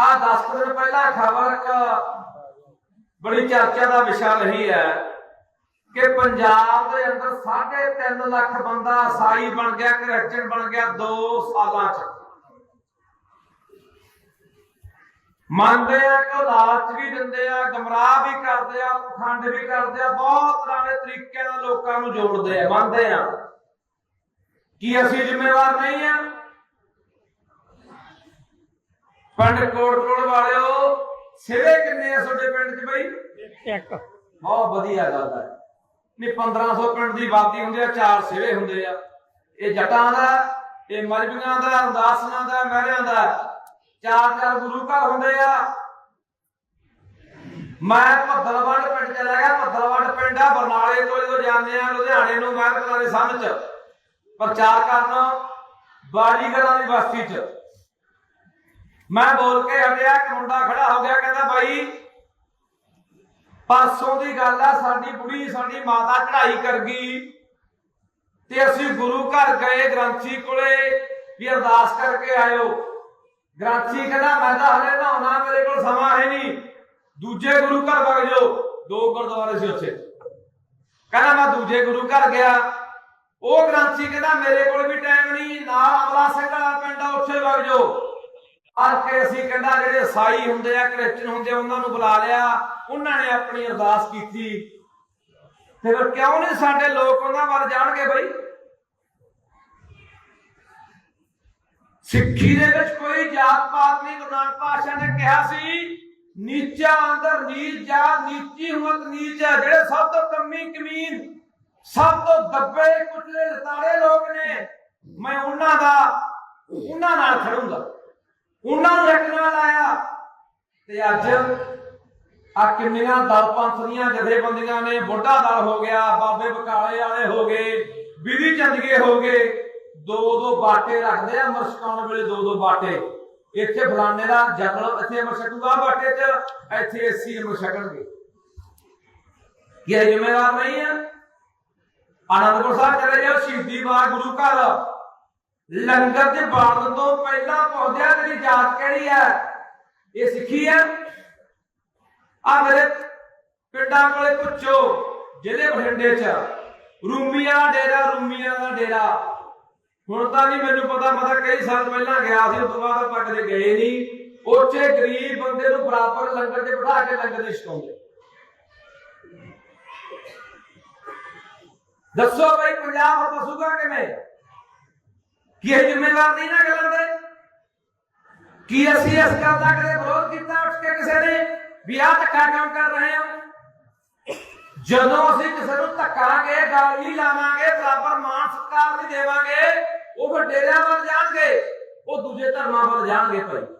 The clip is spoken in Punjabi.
ਆ 10 ਦਿਨ ਪਹਿਲਾਂ ਖਬਰ ਬੜੀ ਚਰਚਾ ਦਾ ਵਿਸ਼ਾ ਰਹੀ ਹੈ ਕਿ ਪੰਜਾਬ ਦੇ ਅੰਦਰ 3.5 ਲੱਖ ਬੰਦਾ ਸਾਈ ਬਣ ਗਿਆ ਕ੍ਰਿਸਚਨ ਬਣ ਗਿਆ 2 ਸਾਲਾਂ ਚ। ਮੰਨਦੇ ਆ ਕਿ ਲਾਲਚ ਵੀ ਦਿੰਦੇ ਆ, ਗਮਰਾਹ ਵੀ ਕਰਦੇ ਆ ਪਖੰਡ ਵੀ ਕਰਦੇ ਆ, ਬਹੁਤ ਤਰ੍ਹਾਂ ਦੇ ਤਰੀਕਿਆਂ ਨਾਲ ਲੋਕਾਂ ਨੂੰ ਜੋੜਦੇ ਆ, ਮੰਨਦੇ ਆ। ਕੀ ਅਸੀਂ ਜ਼ਿੰਮੇਵਾਰ ਨਹੀਂ ਆ? ਪਿੰਡ ਕੋਟਕੋੜ ਵਾਲਿਓ ਸਿਰੇ ਕਿੰਨੇ ਆ ਤੁਹਾਡੇ ਪਿੰਡ 'ਚ ਬਈ? ਇੱਕ। ਬਹੁਤ ਵਧੀਆ ਗੱਲ ਹੈ ਨਹੀਂ 1500 ਪਿੰਡ ਦੀ ਆਬਾਦੀ ਹੁੰਦੀ ਆ ਚਾਰ ਸਿਰੇ ਹੁੰਦੇ ਆ। ਇਹ ਜਟਾਂ ਦਾ ਇਹ ਮਲਬੀਆਂ ਦਾ ਉਦਾਸੀਆਂ ਦਾ ਮਹਿਰਿਆਂ ਦਾ। ਚਾਰ ਚਾਰ ਗੁਰੂ ਘਰ ਹੁੰਦੇ ਆ। ਮੈਂ ਭੱਦਲਵੰਡ ਪਿੰਡ ਚਲਾ ਗਿਆ ਭੱਦਲਵੰਡ ਪਿੰਡ ਆ ਬਰਨਾਲੇ ਤੋਂ ਜਦੋਂ ਜਾਂਦੇ ਆ ਲੁਧਿਆਣੇ ਨੂੰ ਮੈਂ ਦੇ ਸੰਨ ਚ। ਪ੍ਰਚਾਰ ਕਰਨ ਬਾਜੀਗਰਾਂ ਦੀ ਬਸਤੀ ਚ। ਮੈਂ ਬੋਲ ਕੇ ਹਟਿਆ ਕਿ ਮੁੰਡਾ ਖੜਾ ਹੋ ਗਿਆ, ਕਹਿੰਦਾ ਬਾਈ ਪਰਸੋਂ ਦੀ ਗੱਲ ਆ, ਸਾਡੀ ਬੁੜੀ ਸਾਡੀ ਮਾਤਾ ਚੜਾਈ ਕਰ ਗਈ ਤੇ ਅਸੀਂ ਗੁਰੂ ਘਰ ਗਏ ਗ੍ਰੰਥੀ ਕੋਲੇ, ਵੀ ਅਰਦਾਸ ਕਰਕੇ ਆਇਓ। ਗ੍ਰੰਥੀ ਕਹਿੰਦਾ, ਮੈਂ ਤਾਂ ਹਲੇ ਨਹਾਉਣਾ, ਮੇਰੇ ਕੋਲ ਸਮਾਂ ਹੈ ਨਹੀਂ। ਦੂਜੇ ਗੁਰੂ ਘਰ ਵਗ ਜਾਓ। ਦੋ ਗੁਰਦੁਆਰੇ ਸੀ ਉੱਥੇ। ਕਹਿੰਦਾ, ਮੈਂ ਦੂਜੇ ਗੁਰੂ ਘਰ ਗਿਆ। ਉਹ ਗ੍ਰੰਥੀ ਕਹਿੰਦਾ, ਮੇਰੇ ਕੋਲ ਵੀ ਟਾਈਮ ਨਹੀਂ, ਨਾਲ ਅਮਲਾ ਸਿੰਘ ਵਾਲਾ ਪਿੰਡ ਆ, ਉੱਥੇ ਵਗ ਜਾਓ। ਆ ਕੇ ਅਸੀਂ ਕਹਿੰਦਾ ਜਿਹੜੇ ਸਾਈ ਹੁੰਦੇ ਆ, ਕ੍ਰਿਸਚਨ ਹੁੰਦੇ ਆ, ਉਹਨਾਂ ਨੂੰ ਬੁਲਾ ਲਿਆ। ਉਹਨਾਂ ਨੇ ਆਪਣੀ ਅਰਦਾਸ ਕੀਤੀ। ਫਿਰ ਕਿਉਂ ਨਹੀਂ ਸਾਡੇ ਲੋਕ ਉਹਨਾਂ ਵੱਲ ਜਾਣਗੇ ਬਈ? ਸਿੱਖੀ ਦੇ ਵਿੱਚ ਕੋਈ ਜਾਤ ਪਾਤ ਨਹੀਂ, ਗੁਰੂ ਨਾਨਕ ਪਾਤਸ਼ਾਹ ਨੇ ਕਿਹਾ ਸੀ, ਨੀਚਾ ਅੰਦਰ ਨੀਚ ਜਾ, ਨੀਚੀ ਹੁਮਤ ਨੀਚ ਹੈ ਜਿਹੜੇ ਸਭ ਤੋਂ ਕਮੀ ਕਮੀਨ, ਸਭ ਤੋਂ ਦੱਬੇ ਕੁਚਲੇ ਲਤਾੜੇ ਲੋਕ ਨੇ, ਮੈਂ ਉਹਨਾਂ ਦਾ, ਉਹਨਾਂ ਨਾਲ ਖੜੂੰਗਾ। ਉਹਨਾਂ ਨੂੰ ਇੱਕ ਨਾਲ ਆਇਆ। ਤੇ ਅੱਜ ਆ ਕਿੰਨੀਆਂ ਦਲ ਪੰਥ ਦੀਆਂ ਜਥੇਬੰਦੀਆਂ ਨੇ ਬੁੱਢਾ ਦਲ ਹੋ ਗਿਆ, ਬਾਬੇ ਬਕਾਲੇ ਵਾਲੇ ਹੋ ਗਏ, ਵਿਧੀ ਚੰਦਗੇ ਹੋ ਗਏ। ਦੋ ਦੋ ਬਾਟੇ ਰੱਖਦੇ ਆ ਮਰਸ਼ਕਾਉਣ ਵੇਲੇ, ਦੋ ਦੋ ਬਾਟੇ। ਇੱਥੇ ਫਲਾਣੇ ਦਾ ਜਨਰਲ ਇੱਥੇ ਅਮਰ ਛਕੂਗਾ ਬਾਟੇ 'ਚ ਇੱਥੇ ਏਸੀ ਅਮਰ ਛਕਣਗੇ। ਕੀ ਇਹ ਜ਼ਿੰਮੇਵਾਰ ਨਹੀਂ ਹੈ ਆਨੰਦਪੁਰ ਸਾਹਿਬ ਚਲੇ ਜਾਓ, ਸ਼ਹੀਦੀ ਬਾਗ ਗੁਰੂ ਘਰ। ਲੰਗਰ ਦੇ ਬਾਣ ਤੋਂ ਪਹਿਲਾਂ ਪੌਦਿਆਂ ਦੀ ਜਾਤ ਕਿਹੜੀ ਹੈ? ਇਹ ਸਿੱਖੀ ਹੈ। ਆ ਮੇਰੇ ਪਿੰਡਾਂ ਕੋਲੇ ਪੁੱਛੋ, ਜ਼ਿਲ੍ਹੇ ਬਠਿੰਡੇ ਚ। ਰੂਮੀਆਂ ਦਾ ਡੇਰਾ, ਰੂਮੀਆਂ ਦਾ ਡੇਰਾ। ਹੁਣ ਤਾਂ ਨਹੀਂ ਮੈਨੂੰ ਪਤਾ, ਮੈਂ ਤਾਂ ਕਈ ਸਾਲ ਪਹਿਲਾਂ ਗਿਆ ਸੀ, ਉਸ ਤੋਂ ਬਾਅਦ ਆਪਾਂ ਕਦੇ ਗਏ ਨਹੀਂ। ਉੱਥੇ ਗਰੀਬ ਬੰਦੇ ਨੂੰ ਬਰਾਬਰ ਲੰਗਰ ਤੇ ਬਿਠਾ ਕੇ ਲੰਗਰ ਦੇ ਛਕਾਉਂਦੇ ਦੱਸੋ ਬਈ, ਪੰਜਾਬ ਬਸੂਗਾ ਕਿਵੇਂ? ਕੀ ਇਹ ਜ਼ਿੰਮੇਵਾਰ ਨਹੀਂ ਨਾ ਗੱਲਾਂ ਦੇ ਕੀ ਅਸੀਂ ਇਸ ਗੱਲ ਦਾ ਕਦੇ ਵਿਰੋਧ ਕੀਤਾ ਉੱਠ ਕੇ ਕਿਸੇ ਨੇ? ਵੀ ਆਹ ਧੱਕਾ ਕਿਉਂ ਕਰ ਰਹੇ ਹੋ? ਜਦੋਂ ਅਸੀਂ ਕਿਸੇ ਨੂੰ ਧੱਕਾਂਗੇ, ਗਾਲੀ ਲਾਵਾਂਗੇ, ਬਰਾਬਰ ਮਾਨ ਸਤਿਕਾਰ ਨਹੀਂ ਦੇਵਾਂਗੇ, ਉਹ ਫਿਰ ਡੇਰਿਆਂ ਵੱਲ ਜਾਣਗੇ, ਉਹ ਦੂਜੇ ਧਰਮਾਂ ਵੱਲ ਜਾਣਗੇ ਭਾਈ।